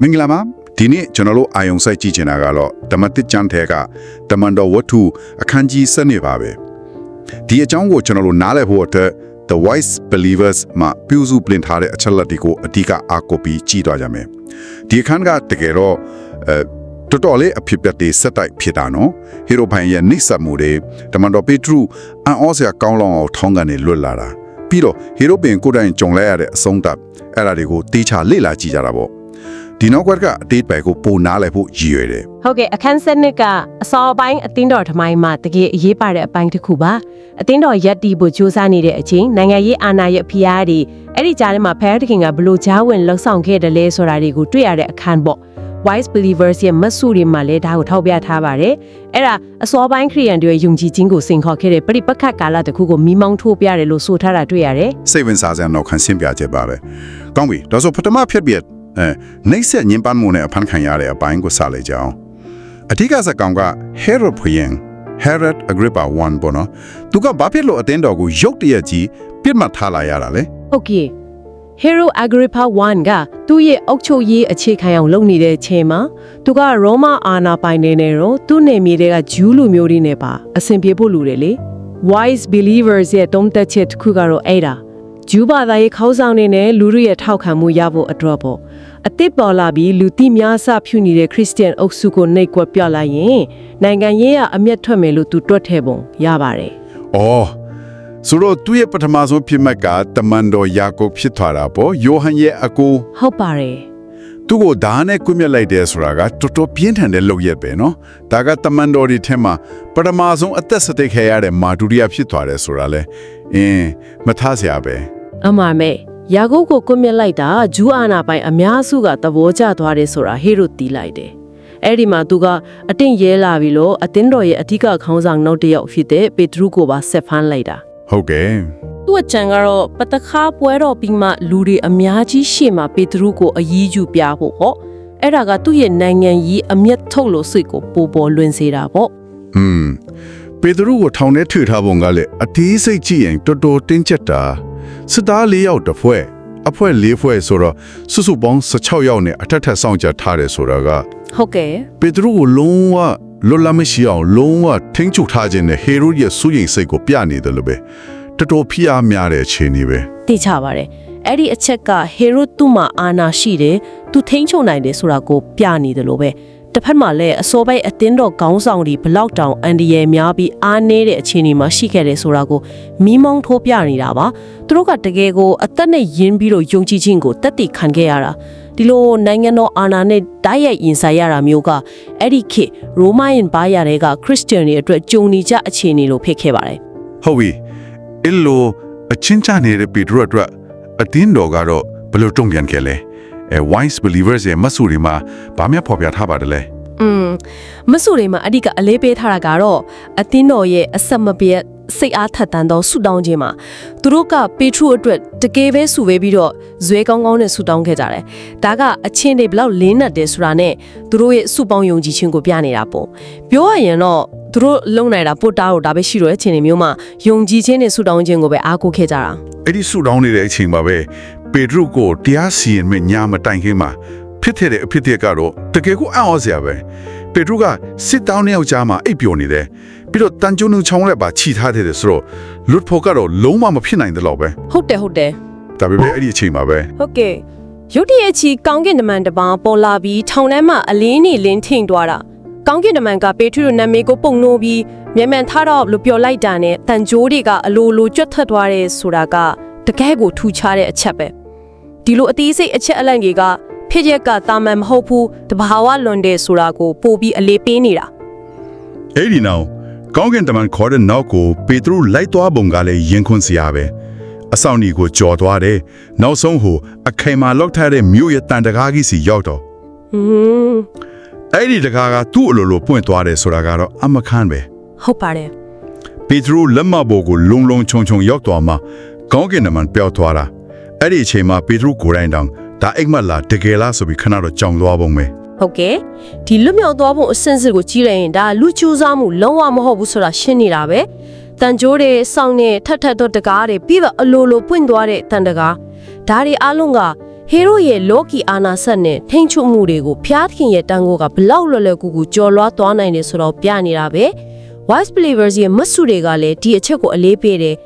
မင်္ဂလာပါဒီနေ့ကျွန်တော်တို့အာယုံစိုက်ကြည့်ချင်တာကတော့ဓမ္မတစ်ကျမ်းထဲကတမန်တော်ဝတ္ထုအခန်းကြီး7နေပါပဲဒီအကြောင်းကိုကျွန်တော်တို့နားလည်ဖို့အတွက် The Wise Believers မှာပြုစုပလင်ထားတဲ့အချက်လက်တွေကိုအဓိကအားကိုးပြီးကြည့်သွားကြမယ်ဒီအခန်းကတကယ်တော့အဲတော်တော်လေးအဖြစ်ပြတ်တဲ့စက်တိုက်ဖြစ်တာနော်ဟီရိုပိုင်ရဲ့နှိစက်မှုတွေတမန်တော်ပေထရုအန်အောစရာကောင်းလောင်အောင်ထောင်းကနေလွတ်လာတာပြီးတော့ဟီရိုပင်ကိုယ်တိုင်ကြုံလိုက်ရတဲ့အဆုံးတပ်အဲ့ဒါတွေကိုတေးချလေ့လာကြည့်ကြတာပေါ့ ဒီနောက်ကွက်ကအတိတ်ပဲကိုပိုနားလည်ဖို့ရည်ရွယ်တယ်ဟုတ်ကဲ့အခန်းစနစ်ကအစောပိုင်းအတင်းတော်ထမိုင်းမှာတကယ်အရေးပါတဲ့အပိုင်းတစ်ခုပါအတင်းတော်ရက်တီဖို့စူးစမ်းနေတဲ့အချိန်နိုင်ငံရေးအာဏာရဲ့ဖိအားတွေအဲ့ဒီကြားထဲမှာဖဲတခင်ကဘလို့ကြားဝင်လှုပ်ဆောင်ခဲ့တယ်လဲဆိုတာတွေကိုတွေ့ရတဲ့အခန်းပေါ့ wise believers ရဲ့မတ်စုတွေမှာလည်းဒါကိုထောက်ပြထားပါတယ်အဲ့ဒါအစောပိုင်းခရိယန်တွေရဲ့ယုံကြည်ခြင်းကိုစိန်ခေါ်ခဲ့တဲ့ပြိပက္ခကာလတစ်ခုကိုမိမောင်းထိုးပြတယ်လို့ဆိုထားတာတွေ့ရတယ်စိတ်ဝင်စားစရာတော့ခံစင်ပြချက်ပါပဲကောင်းပြီဒါဆိုပထမဖြစ်ပြ အဲနှိမ့်ဆက်ညင်ပန်းမှုနဲ့အဖန်ခံရတဲ့အပိုင်းကိုစလိုက်ကြအောင်အထူးကစကောင်က Herod ဖွရင် Herod Agrippa 1ပေါ့နော်သူကဘာဖြစ်လို့အတင်းတော်ကိုရုတ်တရက်ကြီးပြစ်မှတ်ထားလာရတာလဲဟုတ်ကဲ့ Hero Agrippa 1ကသူ့ရဲ့အုတ်ချုပ်ရေးအခြေခံအောင်လုပ်နေတဲ့အချိန်မှာသူကရောမအာနာပိုင်နေနေတော့သူ့နေမြေတွေကဂျူးလူမျိုးတွေနဲ့ပါအဆင်ပြေဖို့လူတယ်လေ Wise Believers ရဲ့တုံးသက်ချက်တစ်ခုကတော့အဲ့ဒါဂျူးဘာသာရေးခေါင်းဆောင်တွေနဲ့လူတွေရဲ့ထောက်ခံမှုရဖို့အတွက်ပေါ့ အသစ်ပေါ်လာပြီးလူသိများစဖြူနေတဲ့ခရစ်စတန်အုပ်စုကိုနှိပ်ကွက်ပြလိုက်ရင်နိုင်ငံရေးကအမျက်ထွက်မယ်လို့သူတွက်ထဲပုံရပါတယ်။အော်ဆိုတော့သူရဲ့ပထမဆုံးဖြစ်မှတ်ကတမန်တော်ယာကုပ်ဖြစ်သွားတာပေါ့။ယိုဟန်ရဲ့အကိုဟုတ်ပါတယ်သူ့ကိုဓာတ်နဲ့ကွမြက်လိုက်တယ်ဆိုတာကတော်တော်ပြင်းထန်တဲ့လုပ်ရက်ပဲနော်။ဒါကတမန်တော်ဒီထဲမှာပထမဆုံးအသက်စတိတ်ခဲရတဲ့မာဒူရီယာဖြစ်သွားတယ်ဆိုတာလဲအင်းမထားစရာပဲအမှန်ပဲ ယာကုပ်ကိုကွပ်မျက်လိုက်တာဂျူးအာနာပိုင်အများစုကသဘောကျသွားတယ်ဆိုတာဟေရုတီးလိုက်တယ်။အဲ့ဒီမှာသူကအတင့်ရဲလာပြီလို့အသင်းတော်ရဲ့အဓိကခေါင်းဆောင်နောက်တစ်ယောက်ဖြစ်တဲ့ပေတရုကိုပါဆက်ဖမ်းလိုက်တာ။ဟုတ်ကဲ့။သူ့အချံကတော့ပတခါပွဲတော်ပြီးမှလူတွေအများကြီးရှေ့မှာပေတရုကိုအရေးယူပြဖို့ဟော။အဲ့ဒါကသူ့ရဲ့နိုင်ငံကြီးအမျက်ထုတ်လို့စိတ်ကိုပိုပေါ်လွင်စေတာပေါ့။ဟွန်းပေတရုကိုထောင်ထဲထွေထားပုံကလည်းအသေးစိတ်ကြည့်ရင်တော်တော်တင်းကျပ်တာ။ စစ်သား၄ယောက်တစ်ဖွဲ့အဖွဲ၄ဖွဲ့ဆိုတော့စုစုပေါင်း16ယောက်နဲ့အထက်ထက်ဆောင်ကြထားတယ်ဆိုတာကဟုတ်ကဲ့ပေတရုကိုလုံးဝလွတ်လပ်မရှိအောင်လုံးဝထိန်းချုပ်ထားခြင်းနဲ့ဟေရိုဒ်ရဲ့စူးရင်စိတ်ကိုပြနေတယ်လို့ပဲတော်တော်ဖိအားများတဲ့အခြေအနေပဲသိချပါတယ်အဲ့ဒီအချက်ကဟေရုသူ့မှာအာနာရှိတယ်သူထိန်းချုပ်နိုင်တယ်ဆိုတာကိုပြနေတယ်လို့ပဲ တစ်ဖက်မှာလည်းအစောပိုင်းအတင်းတော်ခေါင်းဆောင်တွေဘလောက်တောင်အန်ဒီရဲ့များပြီးအားနေတဲ့အခြေအနေမှာရှိခဲ့တယ်ဆိုတာကိုမိမောင်းထိုးပြနေတာပါသူတို့ကတကယ်ကိုအသက်နဲ့ယဉ်ပြီးတော့ယုံကြည်ခြင်းကိုတက်တည်ခံခဲ့ရတာဒီလိုနိုင်ငံတော်အာဏာနဲ့တိုက်ရိုက်ရင်ဆိုင်ရတာမျိုးကအဲ့ဒီခေတ်ရိုမိုင်းဘာယာတွေကခရစ်စတန်တွေအတွက်ဂျုံနေကြအခြေအနေလိုဖြစ်ခဲ့ပါတယ်ဟုတ်ပြီအဲ့လိုအချင်းချနေတဲ့ပေတရုအတွက်အတင်းတော်ကတော့ဘယ်လိုတုံ့ပြန်ခဲ့လဲ အဲ wise believers ရဲ့မဆူတွေမှာဗာမျက်ဖော်ပြထားပါတယ်လဲอืมမဆူတွေမှာအဓိကအလေးပေးထားတာကတော့အသင်းတော်ရဲ့အဆက်မပြတ်စိတ်အားထက်သန်သောဆုတောင်းခြင်းမှာသူတို့ကပေထရုအတွက်တကယ်ပဲဆုပေးပြီးတော့ဇွဲကောင်းကောင်းနဲ့ဆုတောင်းခဲ့ကြတယ်။ဒါကအချင်းတွေဘလောက်လင်းနက်တယ်ဆိုတာနဲ့သူတို့ရဲ့ဆုပေါင်းယုံကြည်ခြင်းကိုပြနေတာပေါ့။ပြောရရင်တော့သူတို့လုံနိုင်တာပို့တာတော့ဒါပဲရှိတော့တဲ့အချိန်တွေမျိုးမှာယုံကြည်ခြင်းနဲ့ဆုတောင်းခြင်းကိုပဲအားကိုးခဲ့ကြတာအဲ့ဒီဆူတောင်းနေတဲ့အချိန်မှာပဲ ပေတရုကိုတရားစီရင်မဲ့ညာမတိုင်ခင်မှာဖြစ်တဲ့အဖြစ်တဲ့ကတော့တကယ်ကိုအံ့ဩစရာပဲပေတရုကစစ်တောင်းတဲ့ယောက်ျားမှာအိပ်ပျော်နေတယ်ပြီးတော့တန်ကျုံနှုံချောင်းလည်းပါခြိထားတယ်ဆိုတော့လွတ်ဖို့ကတော့လုံးဝမဖြစ်နိုင်တယ်လို့ပဲ။ဟုတ်တယ်ဟုတ်တယ်ဒါပေမဲ့အဲ့ဒီအချိန်မှာပဲဟုတ်ကဲ့ရုတ်တရက်ချီကောင်းကင်နမန်တစ်ပါးပေါ်လာပြီးထောင်ထဲမှာအလင်းနေလင်းထိန်သွားတာကောင်းကင်နမန်ကပေထရုနာမည်ကိုပုံနှိုးပြီးမြန်မြန်ထားတော့လို့ပြောလိုက်တာနဲ့တန်ကြိုးတွေကအလိုလိုကြွတ်ထက်သွားတယ်ဆိုတာကတကယ်ကိုထူခြားတဲ့အချက်ပဲ ဒီလိုအသေးစိတ်အချက်အလန့်တွေကဖြစ်ရက်ကတာမန်မဟုတ်ဘူးတဘာဝလွန်တယ်ဆိုတာကိုပို့ပြီးအလေးပေးနေတာအဲ့ဒီနောက်ကောင်းကင်တမန်ခေါ်တဲ့နောက်ကိုပေတရုလိုက်သွားပုံကလည်းရင်ခွန်းစရာပဲအဆောင်ဒီကိုကြော်သွားတယ်နောက်ဆုံးဟိုအခိုင်မာလောက်ထားတဲ့မြို့ရဲ့တန်တကားကြီးစီရောက်တော့ဟွန်းအဲ့ဒီတကားကသူ့အလိုလိုပွင့်သွားတယ်ဆိုတာကတော့အမခန်းပဲဟုတ်ပါတယ်ပေတရုလက်မဘော်ကိုလုံလုံချုံချုံရောက်သွားမှကောင်းကင်တမန်ပျောက်သွားတာ အဲ့ဒီအချိန်မှာပေတရုကိုယ်တိုင်တောင်ဒါအိတ်မက်လာတကယ်လားဆိုပြီးခဏတော့ကြောင်သွားပုံပဲဟုတ်ကဲ့ဒီလွတ်မြောက်သွားဖို့အစင်စစ်ကိုကြီးလိုက်ရင်ဒါလူချူစားမှုလုံးဝမဟုတ်ဘူးဆိုတာရှင်းနေတာပဲတန်ကြိုးတွေစောင်းနေထက်ထက်တော့တကားတွေပြီးတော့အလိုလိုပွင့်သွားတဲ့တန်တကားဒါတွေအလုံးကဟဟေရိုရဲ့လောကီအာနာဆက်နဲ့ထိမ့်ချုပ်မှုတွေကိုဖျားသခင်ရဲ့တန်ခိုးကဘလောက်လွယ်လွယ်ကူကူကြော်လွှားသွားနိုင်တယ်ဆိုတော့ပြနေတာပဲ wise believers ရဲ့မတ်စုတွေကလည်းဒီအချက်ကိုအလေးပေးတယ်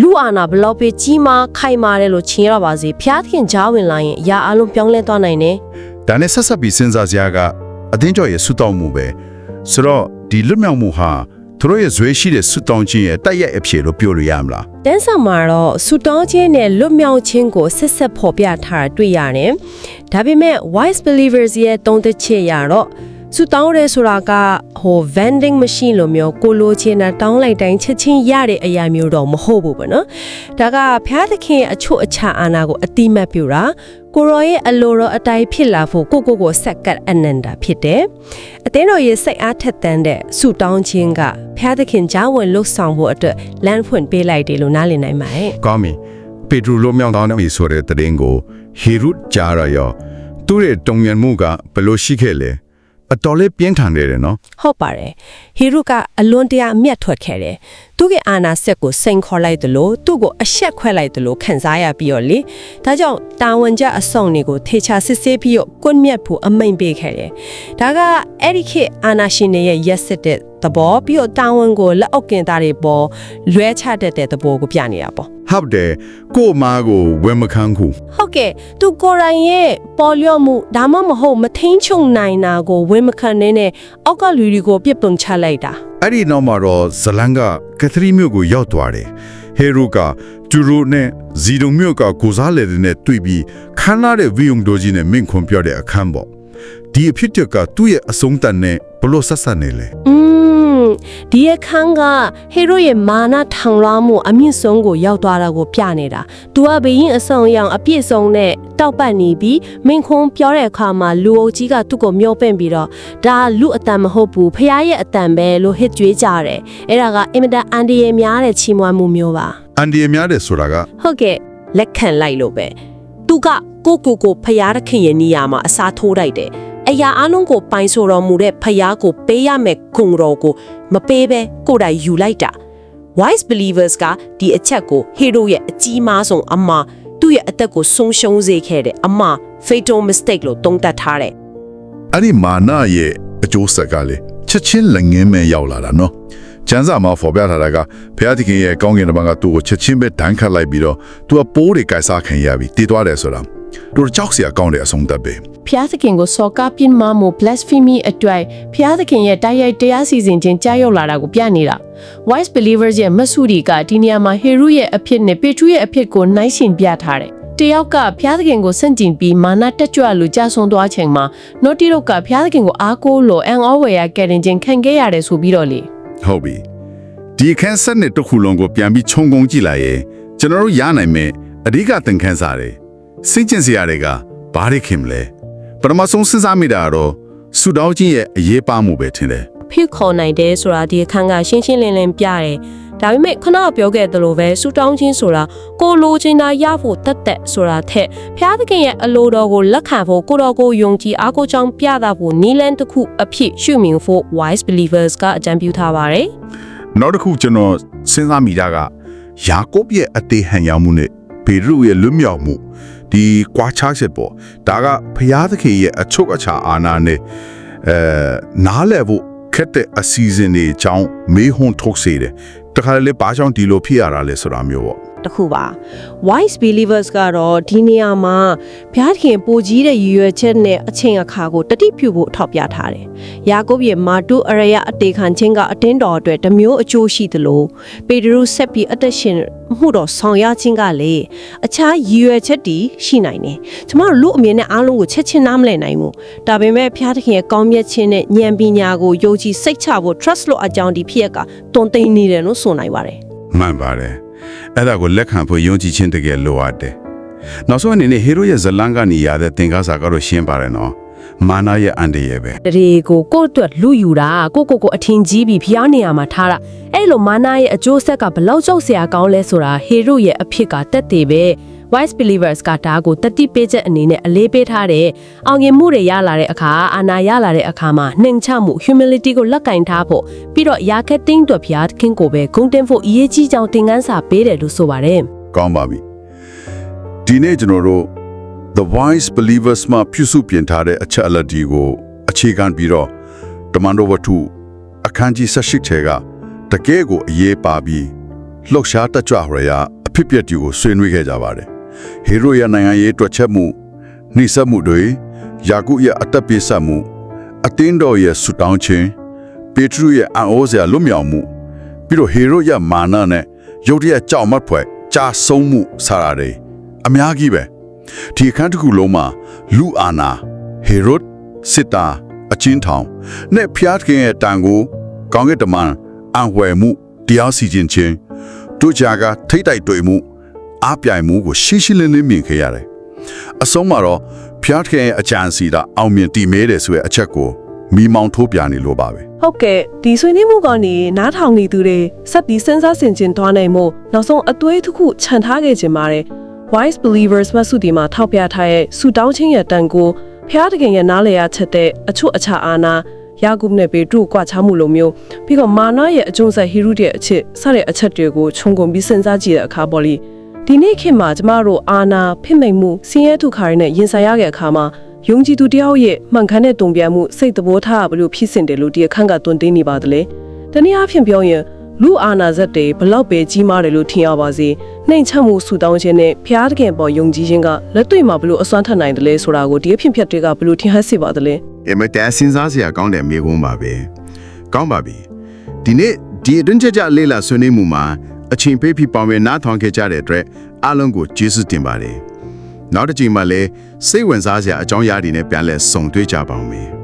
လူအာနာဘလောက်ပဲကြီးမားခိုင်မာတယ်လို့ချင်ရပါစေဖျားသခင်ကြားဝင်လာရင်အရာအလုံးပြောင်းလဲသွားနိုင်တယ်ဒါနဲ့ဆက်ဆက်ပြီးစဉ်းစားစရာကအသင်းကျော်ရဲ့ဆုတောင်းမှုပဲဆိုတော့ဒီလွတ်မြောက်မှုဟာသူတို့ရဲ့ဇွဲရှိတဲ့ဆုတောင်းခြင်းရဲ့တိုက်ရိုက်အဖြစ်လို့ပြောလို့ရမလားတန်းဆောင်မှာတော့ဆူတောင်းခြင်းနဲ့လွတ်မြောက်ခြင်းကိုဆက်ဆက်ဖော်ပြထားတာတွေ့ရတယ်။ဒါပေမဲ့ wise believers ရဲ့တုံးသက်ချက်ရတော့ ဆူတောင်းရဲဆိုတာကဟို vending machine လိုမျိုးကိုလိုချင်တာတောင်းလိုက်တိုင်းချက်ချင်းရတဲ့အရာမျိုးတော့မဟုတ်ဘူးပေါ့နော်။ဒါကဖျားသခင်ရဲ့အချို့အခြာအာနာကိုအတိမတ်ပြတာကိုရောရဲ့အလိုတော်အတိုင်းဖြစ်လာဖို့ကိုကိုကိုဆက်ကတ်အနန္တာဖြစ်တယ်။အသင်းတော်ရဲ့စိတ်အားထက်သန်တဲ့ဆူတောင်းခြင်းကဖျားသခင်ကြားဝင်လှုပ်ဆောင်ဖို့အတွက်လမ်းဖွင့်ပေးလိုက်တယ်လို့နားလည်နိုင်ပါတယ်ကောင်းပြီပေထရုလွတ်မြောက်တောင်းနေဆိုတဲ့တရင်ကိုဟေရုကြားရရောသူ့ရဲ့တုံ့ပြန်မှုကဘယ်လိုရှိခဲ့လဲ အတော်လေးပြင်းထန်နေတယ်နော်ဟုတ်ပါတယ်ဟီရုကအလွန်တရာအမျက်ထွက်ခဲ့တယ် သူ့ရဲ့အာနာဆက်ကိုစိန်ခေါ်လိုက်တယ်လို့သူ့ကိုအရှက်ခွဲလိုက်တယ်လို့ခံစားရပြီးတော့လေဒါကြောင့်တာဝန်ကျအဆောင်တွေကိုထေချာစစ်ဆေးပြီးတော့ကွန်းမြတ်ဖို့အမိန်ပေးခဲ့တယ်ဒါကအဲ့ဒီခေတ်အာနာရှင်တွေရဲ့ရက်စစ်တဲ့သဘောပြီးတော့တာဝန်ကိုလက်အောက်ကင်သားတွေပေါ်လွဲချတတ်တဲ့သဘောကိုပြနေတာပေါ့ဟုတ်တယ်ကို့မားကိုဝယ်မခံခုဟုတ်ကဲ့သူကိုယ်တိုင်ရဲ့ပေါ်လျော့မှုဒါမှမဟုတ်မထိန်ချုံနိုင်တာကိုဝင်းမခံနေနဲ့အောက်ကလူတွေကိုပြစ်ပုံချလိုက်တာအဲ့ဒီနောက်မှာတော့ဇလန်ကကက်သရီမြို့ကိုရောက်သွားတယ်ဟေရုကကျူရိုနဲ့ဇီဒုံမြို့ကကိုစားလေတဲ့နဲ့တွေ့ပြီးခမ်းနားတဲ့ဝီယုံဒိုကြီးနဲ့မင်းခွန်ပြောတဲ့အခန်းပေါ့ဒီအဖြစ်တကသူ့ရဲ့အဆုံးတန်နဲ့ဘလို့ဆက်ဆက်နေလဲอืม ဒီအခန်းကဟေရိုရဲ့မာနထောင်လွှားမှုအမြင့်ဆုံးကိုရောက်သွားတာကိုပြနေတာ။ तू ကဘရင်အဆောင်ရောင်အပြည့်စုံနဲ့တောက်ပတ်နေပြီးမင်းခွန်းပြောတဲ့အခါမှာလူအုပ်ကြီးကသူ့ကိုမျောပင့်ပြီးတော့ဒါလူအတန်မဟုတ်ဘူးဖះရဲ့အတန်ပဲလို့ဟစ်ကြွေးကြတယ်။အဲ့ဒါကအင်မတန်အန်ဒီရဲ့များတဲ့ချီးမွမ်းမှုမျိုးပါ။အန်ဒီရများတယ်ဆိုတာကဟုတ်ကဲ့လက်ခံလိုက်လို့ပဲသူကကိုကိုကိုဖျားသခင်ရဲ့နေရာမှာအစားထိုးလိုက်တယ်အရာအလုံးကိုပိုင်ဆိုတော်မူတဲ့ဖျားကိုပေးရမယ်ဂုံတော်ကို မပေးဘဲကိုယ်တိုင်ယူလိုက်တာ wise believers ကဒီအချက်ကို hero ရဲ့အကြီးမားဆုံးအမှားသူ့ရဲ့အသက်ကိုဆုံးရှုံးစေခဲ့တဲ့အမှား fatal mistake လို့သုံးသပ်ထားတယ်အဲ့ဒီမာနရဲ့အကျိုးဆက်ကလေချက်ချင်းလက်ငင်းမဲ့ရောက်လာတာနော်ကျန်းစာမှာဖော်ပြထားတာကဘုရားသခင်ရဲ့ကောင်းကင်တမန်ကသူ့ကိုချက်ချင်းပဲဒဏ်ခတ်လိုက်ပြီးတော့သူကပိုးတွေကင်စားခံရပြီးတည်သွားတယ်ဆိုတာသူ တို့ကြောက်စရာကောင်းတဲ့အဆုံးသတ်ပဲဖျားသခင်ကိုစော်ကားပြင်းမမှု blasphemy အတွက်ဖျားသခင်ရဲ့တိုက်ရိုက်တရားစီစဉ်ခြင်းကြားရောက်လာတာကိုပြနေတာ wise believers ရဲ့မဆုဒီကဒီနေရာမှာ hero ရဲ့အဖြစ်နဲ့ petru ရဲ့အဖြစ်ကိုနှိုင်းယှဉ်ပြထားတယ်တယောက်ကဖျားသခင်ကိုစန့်ကျင်ပြီးမာနတက်ကြွလို့ကြာဆုံးသွားချိန်မှာနော့တီတို့ကဖျားသခင်ကိုအားကိုးလို့အန်အောဝယ်ရကယ်တင်ခြင်းခံခဲ့ရတယ်ဆိုပြီးတော့လေဟုတ်ပြီဒီအခန်းဆက်နှစ်တစ်ခုလုံးကိုပြန်ပြီးခြုံငုံကြည့်လိုက်ရင်ကျွန်တော်တို့ရနိုင်မယ်အဓိကသင်ခန်းစာတွေ စိတ်ကျင်စရာတွေကဘာတွေခင်မလဲပထမဆုံးစဉ်းစားမိတာကတော့ဆူတောင်းခြင်းရဲ့အရေးပါမှုပဲထင်တယ်ဖြစ်ခေါ်နိုင်တယ်ဆိုတာဒီအခန်းကရှင်းရှင်းလင်းလင်းပြတယ်။ဒါပေမဲ့ခဏပြောခဲ့သလိုပဲဆူတောင်းခြင်းဆိုတာကိုလိုချင်တာရဖို့တက်တက်ဆိုတာထက်ဖျားသခင်ရဲ့အလိုတော်ကိုလက်ခံဖို့ကိုတော်ကိုယုံကြည်အားကိုးကြောင်းပြတာဖို့နီလန်တစ်ခုအဖြစ်ရှုမြင်ဖို့ wise believers ကအကြံပြုထားပါတယ်နောက်တစ်ခုကျွန်တော်စဉ်းစားမိတာကယာကုပ်ရဲ့အသေးဟန်ရောက်မှုနဲ့ဘေရုရဲ့လွတ်မြောက်မှု ဒီကွာခြားချက်ပေါ့ဒါကဖျားသခင်ရဲ့အချုပ်အခြာအာဏာနဲ့အဲနားလည်ဖို့ခက်တဲ့အစီအစဉ်တွေအကြောင်းမေးဟွန်းထုတ်စေတယ်တခါလေဘာကြောင့်ဒီလိုဖြစ်ရတာလဲဆိုတာမျိုးပေါ့။ တစ်ခုပါ wise believers ကတော့ဒီနေရာမှာဘုရားသခင်ပိုကြီးတဲ့ရည်ရွယ်ချက်နဲ့အချိန်အခါကိုတတိပြုဖို့ထောက်ပြထားတယ်။ယာကုပ်ရဲ့မာတုအရယအတေခံခြင်းကအတင်းတော်အတွက်တစ်မျိုးအကျိုးရှိသလိုပေတရုဆက်ပြီးအသက်ရှင်မှုတော်ဆောင်ရခြင်းကလေအခြားရည်ရွယ်ချက်တည်ရှိနိုင်တယ်။ကျမတို့လူအမြင်နဲ့အားလုံးကိုချက်ချင်းနားမလည်နိုင်ဘူး။ဒါပေမဲ့ဘုရားသခင်ရဲ့ကောင်းမြတ်ခြင်းနဲ့ဉာဏ်ပညာကိုယုံကြည်စိတ်ချဖို့ trust လို့အကြောင်းဒီဖြစ်ရကတွန်သိမ်းနေတယ်လို့ဆိုနိုင်ပါတယ်။မှန်ပါတယ် အဲ့ဒါကိုလက်ခံဖို့ယုံကြည်ခြင်းတကယ်လိုအပ်တယ်နောက်ဆုံးအနေနဲ့ဟီရိုရဲ့ဇလန်ကနေရတဲ့သင်္ကားစာကတော့ရှင်းပါတယ်နော်မာနာရဲ့အန်ဒီရဲ့ပဲတရေကိုကိုယ့်အတွက်လူယူတာကိုကိုကိုအထင်ကြီးပြီးဖျားနေရမှာထားတာအဲ့လိုမာနာရဲ့အကျိုးဆက်ကဘလောက်ကြောက်စရာကောင်းလဲဆိုတာဟေရိုရဲ့အဖြစ်ကတက်သေးပဲ wise believers ကဒါကိုတတိပေးချက်အနေနဲ့အလေးပေးထားတဲ့အောင်မြင်မှုတွေရလာတဲ့အခါအာနာရလာတဲ့အခါမှာနှိမ်ချမှု humility ကိုလက်ကင်ထားဖို့ပြီးတော့ယာခက်တင်းတို့ဖျားခင်ကိုပဲဂုံတင်ဖို့အရေးကြီးကြောင်းသင်ခန်းစာပေးတယ်လို့ဆိုပါတယ်ကောင်းပါပြီဒီနေ့ကျွန်တော်တို့ The Wise Believers မှာပြုစုပြင်ထားတဲ့အချက်အလက်တွေကိုအခြေခံပြီးတော့တမန်တော်ဝတ္ထုအခန်းကြီး18ထဲကတကယ်ကိုအရေးပါပြီးလှုပ်ရှားတကြွရရာအဖြစ်အပျက်တွေကိုဆွေးနွေးခဲ့ကြပါတယ်။ ဟေရိုရဲ့နိုင်ငံရေးတွက်ချက်မှုနှိစက်မှုတွေယာကုရဲ့အသက်ပေးဆက်မှုအတင်းတော်ရဲ့ဆူတောင်းခြင်းပေထရုရဲ့အံ့ဩစရာလွတ်မြောက်မှုပြီးတော့ဟေရိုရဲ့မာနနဲ့ယုတ်ရဲ့ကြောက်မတ်ဖွဲ့ကြာဆုံးမှုစတာတွေအများကြီးပဲဒီအခန်းတစ်ခုလုံးမှာလူအာနာဟေရိုစစ်တာအချင်းထောင်နဲ့ဖျားခင်ရဲ့တန်ကိုကောင်းကင်တမန်အံဝယ်မှုတရားစီရင်ခြင်းတို့ကြကထိတ်တိုက်တွေ့မှု အားပြိုင်မှုကိုရှင်းရှင်းလင်းလင်းမြင်ခဲ့ရတယ်အဆုံးမှာတော့ဖျားခင်ရဲ့အကြံစီတာအောင်မြင်တည်မဲတယ်ဆိုတဲ့အချက်ကိုမိမောင်းထိုးပြနေလို့ပါပဲဟုတ်ကဲ့ဒီဆွေးနွေးမှုကနေနားထောင်နေသူတွေဆက်ပြီးစဉ်းစားဆင်ခြင်သွားနိုင်မှုနောက်ဆုံးအသွေးတစ်ခုခြံထားခဲ့ခြင်းပါတယ် Wise Believers မဆုဒီမှာထောက်ပြထားတဲ့ဆူတောင်းခြင်းရဲ့တန်ကိုဖျားတခင်ရဲ့နားလေရချက်တဲ့အချွတ်အချအာနာယာကုပ်နဲ့ပေတုကွာချမှုလိုမျိုးပြီးတော့မာနရဲ့အကျုံးဆက်ဟီရုရဲ့အချစ်စတဲ့အချက်တွေကိုခြုံငုံပြီးစဉ်းစားကြည့်တဲ့အခါပေါ်လီ ဒီနေ့ခေတ်မှာကျမတို့အာနာဖိမိန်မှုစင်းရဲဒုက္ခတွေနဲ့ရင်ဆိုင်ရတဲ့အခါမှာယုံကြည်သူတယောက်ရဲ့မှန်ကန်တဲ့တုံ့ပြန်မှုစိတ်သဘောထားဘလို့ဖြစ်စင်တယ်လို့ဒီအခန်းကတွင်တင်းနေပါသလဲတနည်းအားဖြင့်ပြောရင်လူအာနာဇက်တွေဘလောက်ပဲကြီးမားတယ်လို့ထင်ရပါစေနှိမ်ချမှုဆူတောင်းခြင်းနဲ့ဖျားတခင်ပေါ်ယုံကြည်ခြင်းကလက်တွေ့မှာဘလို့အစွမ်းထက်နိုင်တယ်လဲဆိုတာကိုဒီအဖြစ်ဖြတ်တွေကဘလို့ထင်ဟပ်စေပါသလဲအမတန်စဉ်းစားစရာကောင်းတဲ့မိကုန်းပါပဲကောင်းပါပြီဒီနေ့ဒီအတွင်းချက်ကြလေးလာဆွေးနွေးမှုမှာ အချိန်ပေးပြီးပေါင်ဝင်နားထောင်ခဲ့ကြတဲ့အတွက်အားလုံးကိုကျေးဇူးတင်ပါတယ်နောက်တစ်ချိန်မှာလည်းစိတ်ဝင်စားစရာအကြောင်းအရာတွေနဲ့ပြန်လည်ဆုံတွေ့ကြပါဦးမယ်